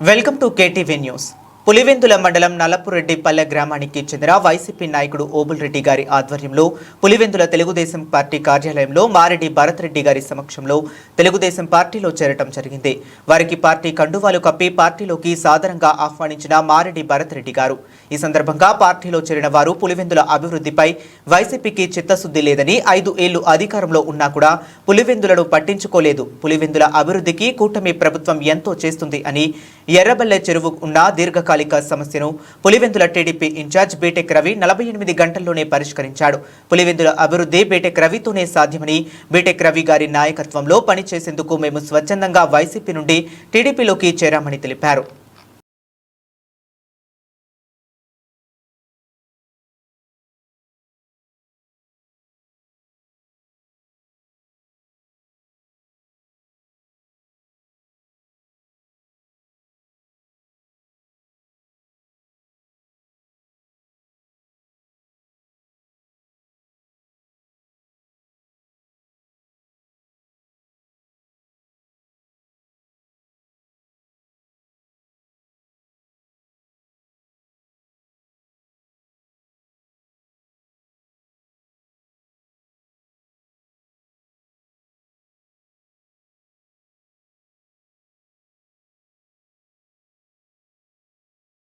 Welcome to KTV news. Pulivendula మండలం నల్లపురెడ్డిపల్లె గ్రామానికి చెందిన వైసీపీ నాయకుడు ఓబుల్ రెడ్డి గారి ఆధ్వర్యంలో పులివెందుల తెలుగుదేశం పార్టీ కార్యాలయంలో మారెడ్డి భరత్ రెడ్డి గారి సమక్షంలో తెలుగుదేశం పార్టీలో చేరటం జరిగింది. వారికి పార్టీ కండువాలు కప్పి పార్టీలోకి సాదరంగా ఆహ్వానించిన మారెడ్డి భరత్ రెడ్డి గారు. ఈ సందర్భంగా పార్టీలో చేరిన వారు పులివెందుల అభివృద్ధిపై వైసీపీకి చిత్తశుద్ధి లేదని ఐదు ఏళ్ళు అధికారంలో ఉన్నా కూడా పులివెందులను పట్టించుకోలేదు. పులివెందుల అభివృద్ధికి కూటమి ప్రభుత్వం ఎంతో చేస్తుంది అని ఎర్రబల్లె చెరువు ఉన్న దీర్ఘకాలిక సమస్యను Pulivendula TDP incharge BTech Ravi నలభై ఎనిమిది గంటల్లోనే పరిష్కరించాడు. పులివెందుల అభివృద్ధి బీటెక్ రవితోనే సాధ్యమని బీటెక్ రవి గారి నాయకత్వంలో పనిచేసేందుకు మేము స్వచ్ఛందంగా వైసీపీ నుండి టీడీపీలోకి చేరామని తెలిపారు.